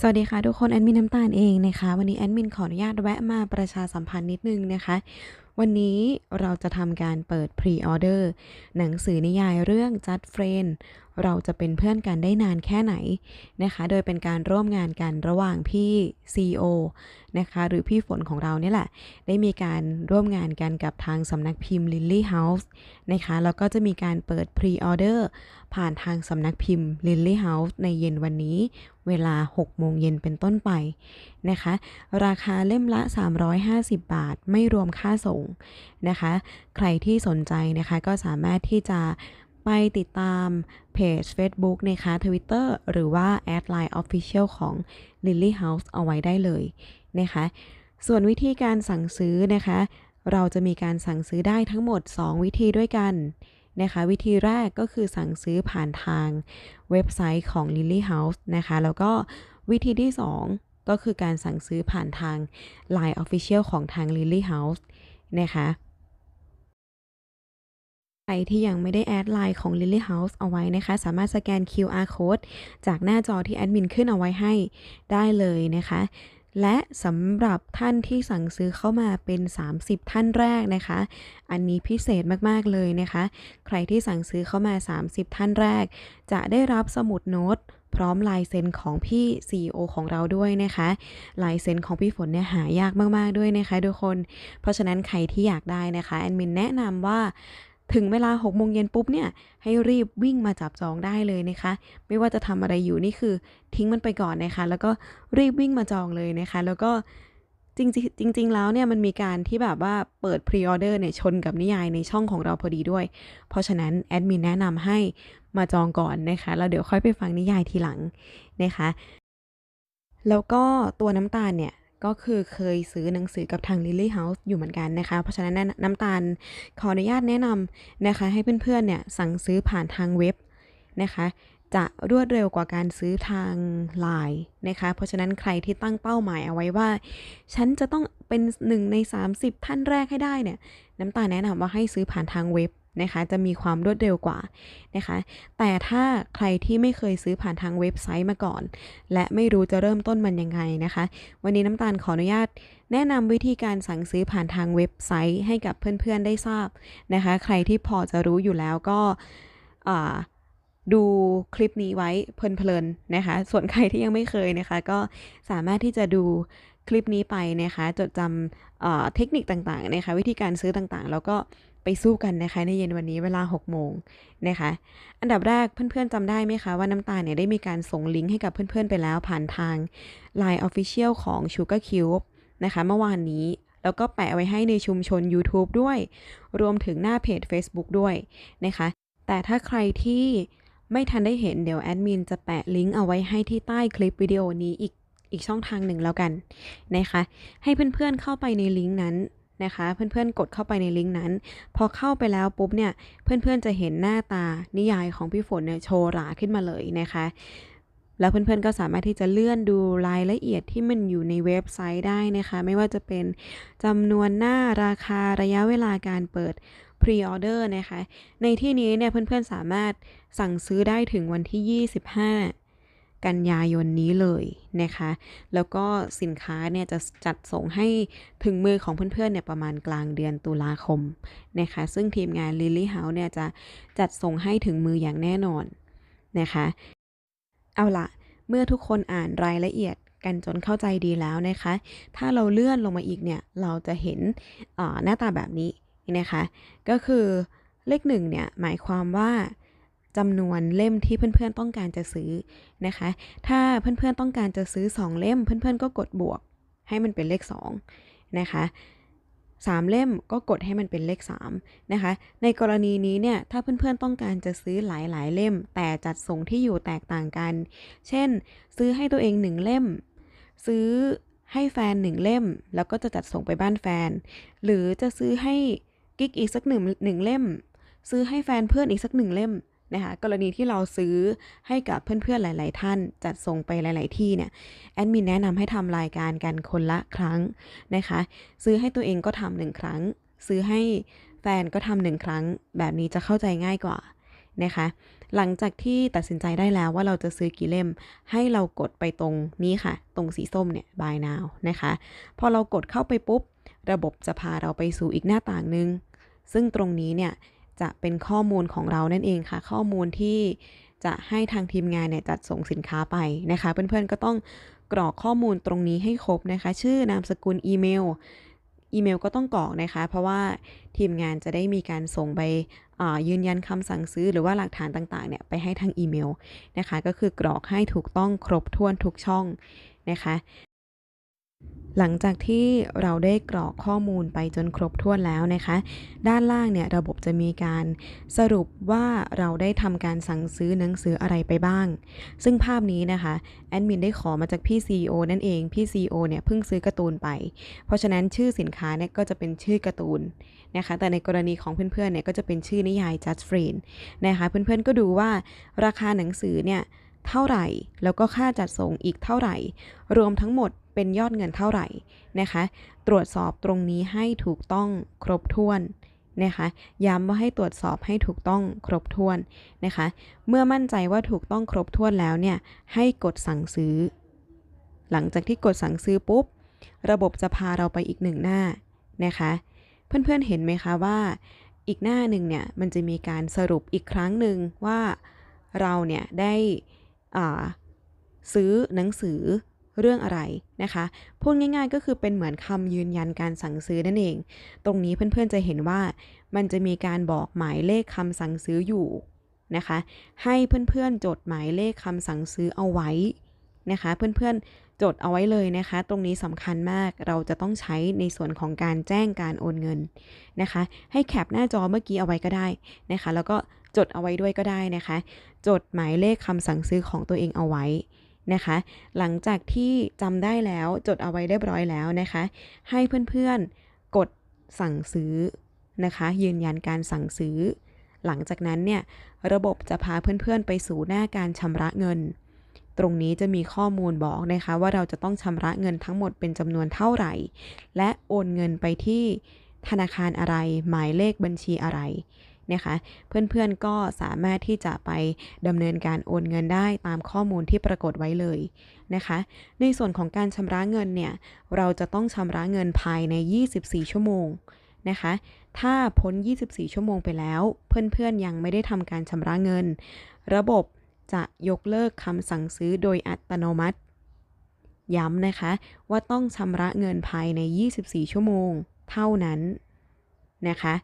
สวัสดีค่ะทุกคนแอดมินน้ำตาลเองนะคะ วันนี้แอดมินขออนุญาตแวะมาประชาสัมพันธ์นิดนึงนะคะ วันนี้เราจะทำการเปิดพรีออเดอร์หนังสือนิยายเรื่อง Just Friend เราจะเป็นเพื่อนกันได้นานแค่ไหนนะคะ โดยเป็นการร่วมงานกันระหว่างพี่ CEO นะคะ หรือพี่ฝนของเราเนี่ยแหละ ได้มีการร่วมงานกันกับทางสำนักพิมพ์ Lily House นะคะ แล้วก็จะมีการเปิดพรีออเดอร์ผ่านทางสำนักพิมพ์ Lily House ในเย็นวันนี้ เวลา 6 โมงเย็นเป็นต้นไปนะคะ ราคาเล่มละ 350 บาท ไม่รวมค่าส่งนะคะ ใครที่สนใจนะคะก็สามารถที่จะไปติดตามเพจ Facebook นะคะ Twitter หรือว่าแอดไลน์ Official ของ Lily House เอาไว้ได้เลยนะคะ ส่วนวิธีการสั่งซื้อนะคะ เราจะมีการสั่งซื้อได้ทั้งหมด 2 วิธีด้วยกันนะคะ วิธีแรกก็คือสั่งซื้อผ่านทางเว็บไซต์ของ Lily House นะคะ แล้วก็วิธีที่ 2 ก็คือการสั่งซื้อผ่านทาง Line Official ของทาง Lily House นะคะใครที่ยังไม่ได้แอดไลน์ของ Lily House เอาไว้นะคะ สามารถสแกน QR code จากหน้าจอที่แอดมินขึ้นเอาไว้ให้ได้เลยนะคะ และสำหรับท่านที่สั่งซื้อเข้ามาเป็น 30 ท่านแรกนะคะ อันนี้พิเศษมาก ๆ เลยนะคะ ใครที่สั่งซื้อเข้ามา 30 ท่านแรก จะได้รับสมุดโน้ต พร้อมลายเซ็นของพี่ CEO ของเราด้วยนะคะ ลายเซ็นของพี่ฝนเนี่ยหายากมากๆด้วยนะคะทุกคน เพราะฉะนั้นใครที่อยากได้นะคะแอดมินแนะนำว่าถึงเวลา6โมงเย็นปุ๊บเนี่ย ให้รีบวิ่งมาจับจองได้เลยนะคะ ไม่ว่าจะทำอะไรอยู่นี่คือทิ้งมันไปก่อนนะคะ แล้วก็รีบวิ่งมาจองเลยนะคะ แล้วก็จริงจริงๆแล้วเนี่ยมันมีการที่แบบว่าเปิดพรีออเดอร์เนี่ยชนกับนิยายในช่องของเราพอดีด้วย เพราะฉะนั้นแอดมินแนะนำให้ มาจองก่อนนะคะแล้วเดี๋ยวค่อยไปฟังนิยายทีหลังนะคะ แล้วก็ตัวน้ำตาลเนี่ยก็คือเคยซื้อหนังสือกับทาง Lily House อยู่เหมือนกันนะคะ เพราะฉะนั้นน้ำตาลขออนุญาตแนะนำนะคะ ให้เพื่อนๆเนี่ยสั่งซื้อผ่านทางเว็บนะคะ จะรวดเร็วกว่าการซื้อทางไลน์นะคะ เพราะฉะนั้นใครที่ตั้งเป้าหมายเอาไว้ว่า ฉันจะต้องเป็นหนึ่งใน 30 ท่านแรกให้ได้เนี่ย น้ำตาลแนะนำว่าให้ซื้อผ่านทางเว็บ นะคะจะมีความรวดเร็วกว่านะคะแต่ถ้าใครที่ไม่เคยซื้อผ่านทางเว็บไซต์มาก่อน และไม่รู้จะเริ่มต้นมันยังไงนะคะ วันนี้น้ำตาลขออนุญาต แนะนำวิธีการสั่งซื้อผ่านทางเว็บไซต์ให้กับเพื่อนๆได้ทราบนะคะ ใครที่พอจะรู้อยู่แล้วก็ดูคลิปนี้ไว้เพลินๆนะคะ ส่วนใครที่ยังไม่เคยนะคะ ก็สามารถที่จะดู คลิปนี้ไปนะคะจดจำเทคนิคต่างๆนะคะวิธีการซื้อต่างๆ แล้วก็ไปสู้กันนะคะในเย็นวันนี้เวลา 6 โมงนะคะอันดับแรกเพื่อนๆจำได้ไหมคะว่าน้ำตาลเนี่ยได้มีการส่งลิงก์ให้กับเพื่อนๆไปแล้วผ่านทาง Line Official ของ Sugar Cube นะคะเมื่อวานนี้แล้วก็แปะไว้ให้ในชุมชน YouTube ด้วย รวมถึงหน้าเพจ Facebook ด้วยนะคะ แต่ถ้าใครที่ไม่ทันได้เห็นเดี๋ยวแอดมินจะแปะลิงก์เอาไว้ให้ที่ใต้คลิปวิดีโอนี้อีก อีกช่องทางหนึ่งแล้วกันนะคะให้เพื่อนๆเข้าไปในลิงก์นั้นนะคะเพื่อนๆกดเข้าไปในลิงก์นั้น พอเข้าไปแล้วปุ๊บเนี่ยเพื่อนๆจะเห็นหน้าตานิยายของพี่ฝนเนี่ยโชว์หราขึ้นมาเลยนะคะแล้วเพื่อนๆก็สามารถที่จะเลื่อนดูรายละเอียดที่มันอยู่ในเว็บไซต์ได้นะคะ ไม่ว่าจะเป็นจำนวนหน้าราคาระยะเวลาการเปิดพรีออเดอร์นะคะ ในที่นี้เนี่ยเพื่อนๆสามารถสั่งซื้อได้ถึงวันที่ 25 กันยายนนี้เลยนะคะ แล้วก็สินค้าเนี่ยจะจัดส่งให้ถึงมือของเพื่อนๆเนี่ยประมาณกลางเดือนตุลาคมนะคะ ซึ่งทีมงาน Lily House เนี่ยจะจัดส่งให้ถึงมืออย่างแน่นอนนะคะ เอาละเมื่อทุกคนอ่านรายละเอียดกันจนเข้าใจดีแล้วนะคะ ถ้าเราเลื่อนลงมาอีกเนี่ย เราจะเห็นหน้าตาแบบนี้นะคะ ก็คือเลขหนึ่งเนี่ย หมายความว่า จำนวนเล่มที่เพื่อนๆต้องการจะซื้อนะคะ ถ้าเพื่อนๆต้องการจะซื้อ 2 เล่ม เพื่อนๆก็กดบวกให้มันเป็นเลข2นะคะ3 เล่มก็กดให้มันเป็นเลข3นะคะ ในกรณีนี้เนี่ย ถ้าเพื่อนๆต้องการจะซื้อหลายๆ เล่ม แต่จัดส่งที่อยู่แตกต่างกัน เช่น ซื้อให้ตัวเอง 1 เล่ม ซื้อให้แฟน 1 เล่ม แล้วก็จะจัดส่งไปบ้านแฟน หรือจะซื้อให้กิ๊กอีกสักหนึ่งหนึ่งเล่ม ซื้อให้แฟนเพื่อนอีกสักหนึ่งเล่ม นะคะกรณีที่เราซื้อให้กับเพื่อนๆหลาย ๆ ท่านจัดส่งไปหลาย ๆ ที่เนี่ยแอดมินแนะนำให้ทำรายการกันคนละครั้งนะคะซื้อให้ตัวเองก็ทำหนึ่งครั้ง ซื้อให้แฟนก็ทำหนึ่งครั้ง แบบนี้จะเข้าใจง่ายกว่านะคะหลังจากที่ตัดสินใจได้แล้วว่าเราจะซื้อกี่เล่ม ให้เรากดไปตรงนี้ค่ะ ตรงสีส้มเนี่ย buy now นะคะ พอเรากดเข้าไปปุ๊บ ระบบจะพาเราไปสู่อีกหน้าต่างหนึ่งซึ่งตรงนี้เนี่ย จะเป็นข้อมูลของเรานั่นเองค่ะ ข้อมูลที่จะให้ทางทีมงานเนี่ยจัดส่งสินค้าไปนะคะ เพื่อนๆก็ต้องกรอกข้อมูลตรงนี้ให้ครบนะคะ ชื่อนามสกุลอีเมลอีเมลก็ต้องกรอกนะคะ เพราะว่าทีมงานจะได้มีการส่งไปยืนยันคำสั่งซื้อหรือว่าหลักฐานต่างๆเนี่ยไปให้ทางอีเมลนะคะ ก็คือกรอกให้ถูกต้องครบถ้วนทุกช่องนะคะ หลังจากที่เราได้กรอกข้อมูลไปจนครบถ้วนแล้วนะคะ ด้านล่างเนี่ยระบบจะมีการสรุปว่าเราได้ทำการสั่งซื้อหนังสืออะไรไปบ้าง ซึ่งภาพนี้นะคะแอดมินได้ขอมาจากพี่ CEO นั่นเอง พี่ CEO เนี่ยเพิ่งซื้อการ์ตูนไป เพราะฉะนั้นชื่อสินค้าเนี่ยก็จะเป็นชื่อการ์ตูนนะคะ แต่ในกรณีของเพื่อนๆเนี่ยก็จะเป็นชื่อนิยาย Just Friend นะคะ เพื่อนๆก็ดูว่าราคาหนังสือเนี่ย เท่าไหร่ แล้วก็ค่าจัดส่งอีกเท่าไหร่ รวมทั้งหมดเป็นยอดเงินเท่าไหร่นะคะ ตรวจสอบตรงนี้ให้ถูกต้องครบถ้วนนะคะ ย้ำว่าให้ตรวจสอบให้ถูกต้องครบถ้วนนะคะ เมื่อมั่นใจว่าถูกต้องครบถ้วนแล้วเนี่ย ให้กดสั่งซื้อ หลังจากที่กดสั่งซื้อปุ๊บ ระบบจะพาเราไปอีกหนึ่งหน้านะคะ เพื่อนๆเห็นไหมคะว่า อีกหน้าหนึ่งเนี่ย มันจะมีการสรุปอีกครั้งหนึ่งว่าเราเนี่ยได้ ซื้อหนังสือเรื่องอะไรนะคะ พูดง่ายๆก็คือเป็นเหมือนคำยืนยันการสั่งซื้อนั่นเอง ตรงนี้เพื่อนๆจะเห็นว่ามันจะมีการบอกหมายเลขคำสั่งซื้ออยู่นะคะ ให้เพื่อนๆจดหมายเลขคำสั่งซื้อเอาไว้นะคะ เพื่อนๆจดเอาไว้เลยนะคะ ตรงนี้สำคัญมากเราจะต้องใช้ในส่วนของการแจ้งการโอนเงินนะคะ ให้แคปหน้าจอเมื่อกี้เอาไว้ก็ได้นะคะ แล้วก็ จดเอาไว้ด้วยก็ได้นะคะ จดหมายเลขคำสั่งซื้อของตัวเองเอาไว้นะคะ หลังจากที่จำได้แล้วจดเอาไว้เรียบร้อยแล้วนะคะ ให้เพื่อนๆกดสั่งซื้อนะคะ ยืนยันการสั่งซื้อ หลังจากนั้นเนี่ยระบบจะพาเพื่อนๆ ไปสู่หน้าการชำระเงิน ตรงนี้จะมีข้อมูลบอกนะคะ ว่าเราจะต้องชำระเงินทั้งหมดเป็นจำนวนเท่าไหร่ และโอนเงินไปที่ธนาคารอะไร หมายเลขบัญชีอะไร นะคะ เพื่อนๆก็สามารถที่จะไปดำเนินการโอนเงินได้ตามข้อมูลที่ปรากฏไว้เลยนะคะ ในส่วนของการชำระเงินเนี่ย เราจะต้องชำระเงินภายใน 24 ชั่วโมงนะคะ ถ้าพ้น 24 ชั่วโมงไปแล้ว เพื่อนๆยังไม่ได้ทำการชำระเงิน ระบบจะยกเลิกคำสั่งซื้อโดยอัตโนมัติ ย้ำนะคะว่าต้องชำระเงินภายใน 24 ชั่วโมงเท่านั้นนะคะ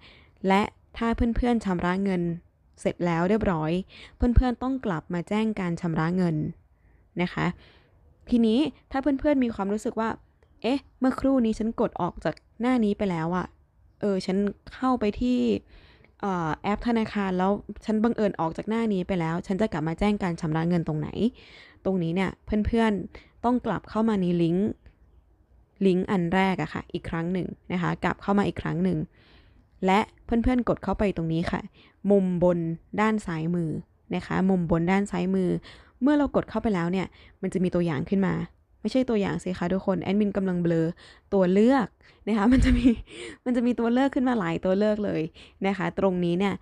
และ ถ้าเพื่อนๆชำระเงิน เสร็จแล้วเรียบร้อย เพื่อนๆต้องกลับมาแจ้งการชำระเงินนะคะ ทีนี้ถ้าเพื่อนๆมีความรู้สึกว่า เอ๊ะ เมื่อครู่นี้ฉันกดออกจากหน้านี้ไปแล้วอะเออ ฉันเข้าไปที่แอปธนาคารแล้วฉันบังเอิญออกจากหน้านี้ไปแล้ว ฉันจะกลับมาแจ้งการชำระเงินตรงไหน ตรงนี้เนี่ยเพื่อนๆต้องกลับเข้ามาในลิงก์ลิงก์อันแรกอะค่ะอีกครั้งหนึ่งนะคะ กลับเข้ามาอีกครั้งหนึ่ง และเพื่อนๆกดเข้าไปตรงนี้ค่ะ มุมบนด้านซ้ายมือนะคะ มุมบนด้านซ้ายมือ เมื่อเรากดเข้าไปแล้วเนี่ย มันจะมีตัวอย่างขึ้นมา ไม่ใช่ตัวอย่างสิคะทุกคนแอดมินกำลังเบลอตัวเลือกนะคะ มันจะมีมันจะมีตัวเลือกขึ้นมาหลายตัวเลือกเลยนะคะ ตรงนี้เนี่ย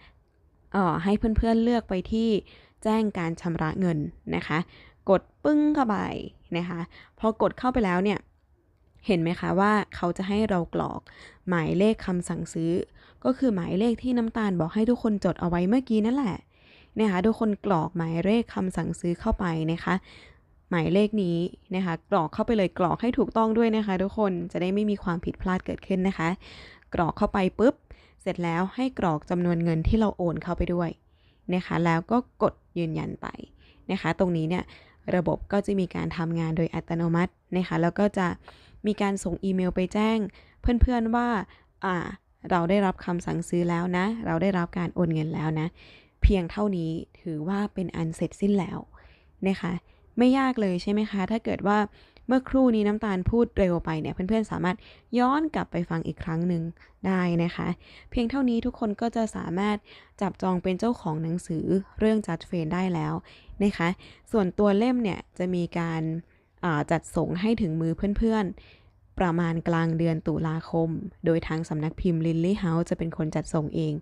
อ่อให้เพื่อนๆเลือกไปที่แจ้งการชำระเงินนะคะ กดปึ้งเข้าไปนะคะ พอกดเข้าไปแล้วเนี่ย เห็นไหมคะว่าเขาจะให้เรากรอก หมายเลขคำสั่งซื้อ ก็คือหมายเลขที่น้ำตาลบอกให้ทุกคนจดเอาไว้เมื่อกี้นั่นแหละนะคะทุกคนกรอกหมายเลขคำสั่งซื้อเข้าไปนะคะ หมายเลขนี้นะคะกรอกเข้าไปเลยกรอกให้ถูกต้องด้วยนะคะ ทุกคนจะได้ไม่มีความผิดพลาดเกิดขึ้นนะคะ กรอกเข้าไปปุ๊บ เสร็จแล้วให้กรอกจำนวนเงินที่เราโอนเข้าไปด้วยนะคะแล้วก็กดยืนยันไปนะคะ ตรงนี้เนี่ยระบบก็จะมีการทำงานโดยอัตโนมัตินะคะแล้วก็จะ มีการส่งอีเมลไปแจ้ง เพื่อนๆว่าอ่า เราได้รับคำสั่งซื้อแล้วนะ เราได้รับการโอนเงินแล้วนะ เพียงเท่านี้ถือว่าเป็นอันเสร็จสิ้นแล้วนะคะไม่ยากเลยใช่ไหมคะ ถ้าเกิดว่าเมื่อครู่นี้น้ำตาลพูดเร็วไปเนี่ย เพื่อนๆ สามารถย้อนกลับไปฟังอีกครั้งหนึ่งได้นะคะ เพียงเท่านี้ทุกคนก็จะสามารถจับจองเป็นเจ้าของหนังสือเรื่องจัดเฟนได้แล้วนะคะ ส่วนตัวเล่มเนี่ยจะมีการ จัดส่งให้ถึงมือเพื่อนๆ ประมาณกลางเดือนตุลาคม โดยทางสำนักพิมพ์ Lily House จะเป็นคนจัดส่งเอง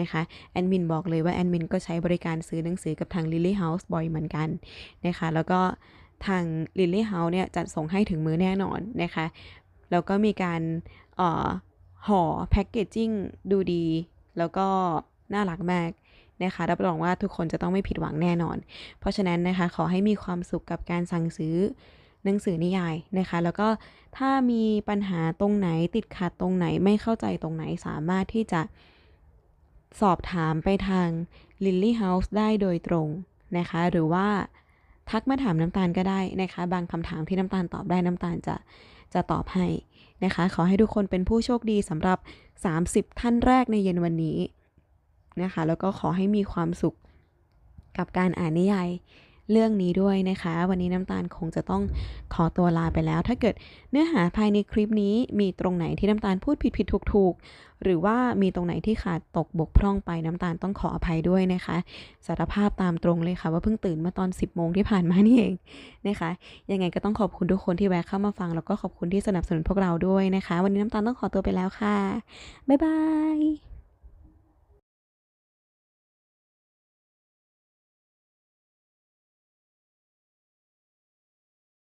นะคะแอดมินบอกเลยว่าแอดมินก็ใช้บริการซื้อหนังสือกับทาง Lily House บ่อยเหมือนกันนะคะ แล้วก็ทาง Lily House เนี่ยจัดส่งให้ถึงมือแน่นอนนะคะ แล้วก็มีการห่อแพ็กเกจจิ้งดูดี แล้วก็น่ารักมาก นะคะรับรองว่าทุกคนจะต้องไม่ผิดหวังแน่นอน เพราะฉะนั้นนะคะขอให้มีความสุขกับการสั่งซื้อหนังสือนิยายนะคะ แล้วก็ถ้ามีปัญหาตรงไหนติดขัดตรงไหนไม่เข้าใจตรงไหนสามารถที่จะสอบถามไปทาง Lily House ได้โดยตรงนะคะ หรือว่าทักมาถามน้ำตาลก็ได้นะคะ บางคำถามที่น้ำตาลตอบได้น้ำตาลจะจะตอบให้นะคะ ขอให้ทุกคนเป็นผู้โชคดีสำหรับ 30 ท่านแรกในเย็นวันนี้ นะคะ แล้วก็ขอให้มีความสุขกับการอ่านนิยายเรื่องนี้ด้วยนะคะ วันนี้น้ำตาลคงจะต้องขอตัวลาไปแล้ว ถ้าเกิดเนื้อหาภายในคลิปนี้มีตรงไหนที่น้ำตาลพูดผิดผิดถูกถูกหรือว่ามีตรงไหนที่ขาดตกบกพร่องไปน้ำตาลต้องขออภัยด้วยนะคะสารภาพตามตรงเลยค่ะ ว่าเพิ่งตื่นมื่อตอน 10 โมงที่ผ่านมานี่เองนะคะ ยังไงก็ต้องขอบคุณทุกคนที่แวะเข้ามาฟัง แล้วก็ขอบคุณที่สนับสนุนพวกเราด้วยนะคะ วันนี้น้ำตาลต้องขอตัวไปแล้วค่ะบ๊ายบาย